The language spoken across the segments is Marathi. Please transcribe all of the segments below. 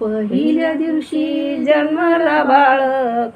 पहिल्या दिवशी जन्माला बाळ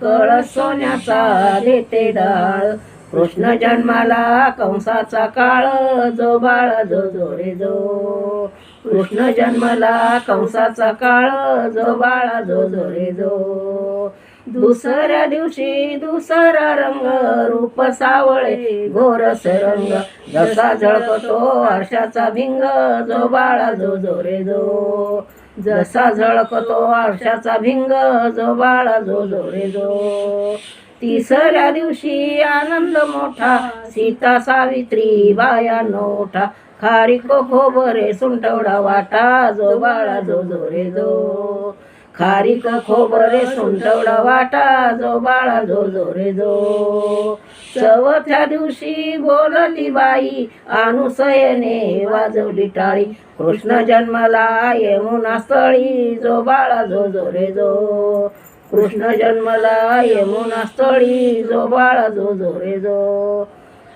कळ सोन्याचा देते डाळ. कृष्ण जन्माला कंसाचा काळ जो बाळ जो जो रे जो. कृष्ण जन्माला कंसाचा काळ जो बाळा जो जो रे जो. दुसऱ्या दिवशी दुसरा रंग रूप सावळे गोरस रंग. जसा झळकतो हर्षाचा भिंग जो बाळा जो जो रे जो. जसा झळकतो आरशाचा भिंग जो बाळा जो जो रे जो. तिसऱ्या दिवशी आनंद मोठा सीता सावित्री बाया नोठा. खारी खोबरे सुंटवडा वाटा जो बाळा जो जो रे जो. खारीक खोबरे सुंटवडा वाटा जो बाळा जो जो रे जो. चवथ्या दिवशी बोलली बाई अनुसयने वाजवली टाळी. कृष्ण जन्माला यमुना स्थळी जो बाळा जो जो रे जो. कृष्ण जन्मला यमुना स्थळी जो बाळा जो जो रे जो.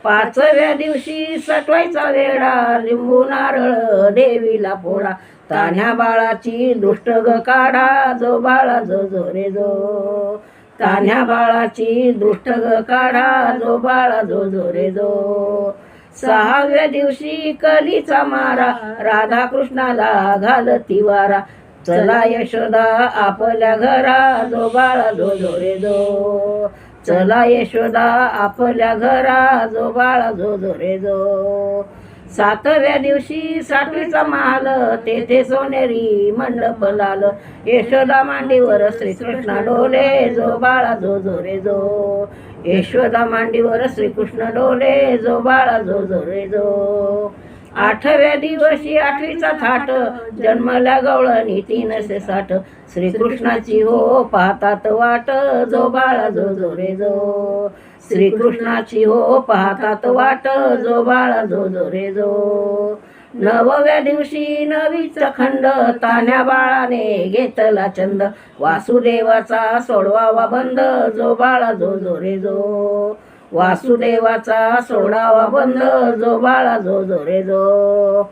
पाचव्या दिवशी सटवायचा वेळा लिंबू नारळ देवीला पोळा तान्ह्या बाळाची दुष्ट ग काढा जो बाळा जो जो रे जो. तान्ह्या बाळाची दुष्ट ग काढा जो बाळा जो जो रे जो. सहाव्या दिवशी कलीचा मारा राधा कृष्णाला घालती वारा. चला यशोदा आपल्या घरा जो बाळा जो जो रे जो. चला यशोदा आपल्या घरा जो बाळा जो जो रे जो. सातव्या दिवशी साठवीचा महाल तेथे सोनेरी मंडप लाल. यशोदा मांडीवर श्रीकृष्ण डोले जो बाळा जो जो रे जो. यशोदा मांडीवर श्रीकृष्ण डोले जो बाळा जो जो रे जो. आठव्या दिवशी आठवीचा थाट जन्मल्या गवळणी तीनशे साठ. श्रीकृष्णाची हो पाहतात वाट जो बाळा जो जो रे जो. श्रीकृष्णाची हो पाहतात वाट जो बाळा जो जो रे जो नवव्या दिवशी नवीच खंड तान्या बाळाने घेतला चंद वासुदेवाचा सोडवावा बंद जो बाळा जो जो रे जो वासुदेवाचा सोडावा बंद जो बाळा जो जो रे जो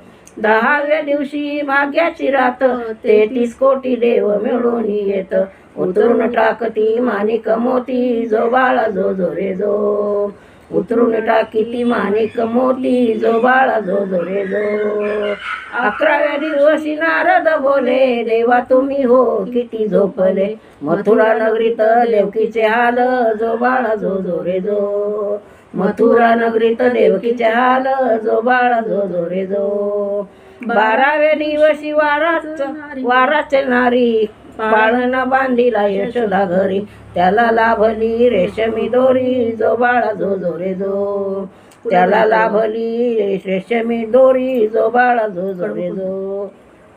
दहाव्या दिवशी भाग्याची रात तेहतीस कोटी देव मिळून येत. उतरून टाकती माणिक मोती जो बाळा जो जो रे जो. उतरून टाकीती माणिक मोती जो बाळा जो जो रे जो. अकराव्या दिवशी नारद बोले देवा तुम्ही हो किती झोपले. मथुरा नगरीत देवकीचे हाल जो बाळा जो जो रे जो. मथुरा नगरीत देवकीचे जो बाळा जो जो रे जो बारावे दिवशी वाराच वाराचे नारी पाळणा बांधिला यशोदा घरी त्याला लाभली रेशमी दोरी जो बाळा जो जो रे जो त्याला लाभली रेशमी दोरी जो बाळा जो जो रे जो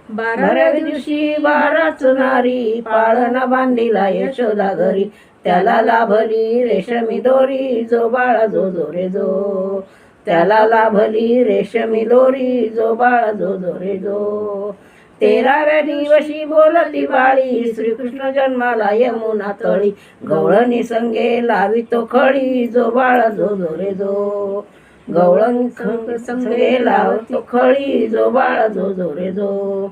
बाराव्या दिवशी बाराच नारी पाळणा बांधीला यशोदा घरी त्याला लाभली रेशमी दोरी जो बाळा जो जो रे जो. त्याला लाभली रेशमी दोरी जो बाळा जो जो रे जो. तेराव्या दिवशी बोलली बाळी श्रीकृष्ण जन्माला यमुना तळी. गवळणी संगे लावी तो खळी जो बाळा जो जो रे जो. गवळण संगे लावतो खळी जो बाळा जो जो रे जो.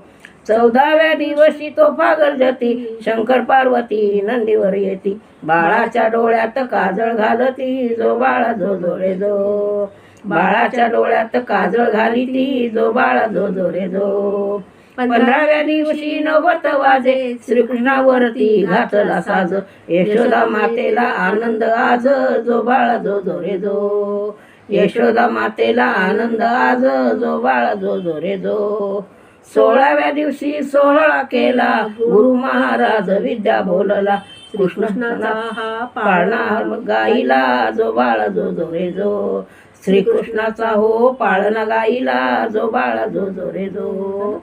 चौदाव्या दिवशी तो गर्जती शंकर पार्वती नंदीवर येती. बाळाच्या डोळ्यात काजळ घालती जो बाळा जो जोरे जो. बाळाच्या डोळ्यात काजळ घाली ती जो बाळा जो जोरे जो. पंधराव्या दिवशी नवत वाजे श्रीकृष्णावरती घातला साज. यशोदा मातेला आनंद आज जो बाळा जो जोरे जो. यशोदा मातेला आनंद आज जो बाळा जो जोरे जो. सोळाव्या दिवशी सोहळा केला. गुरु महाराज विद्या बोलला. कृष्णाचा हा पाळणा गाईला जो बाळा जो जो रे जो. श्रीकृष्णाचा हो पाळणा गाईला जो बाळा जो जो रे जो.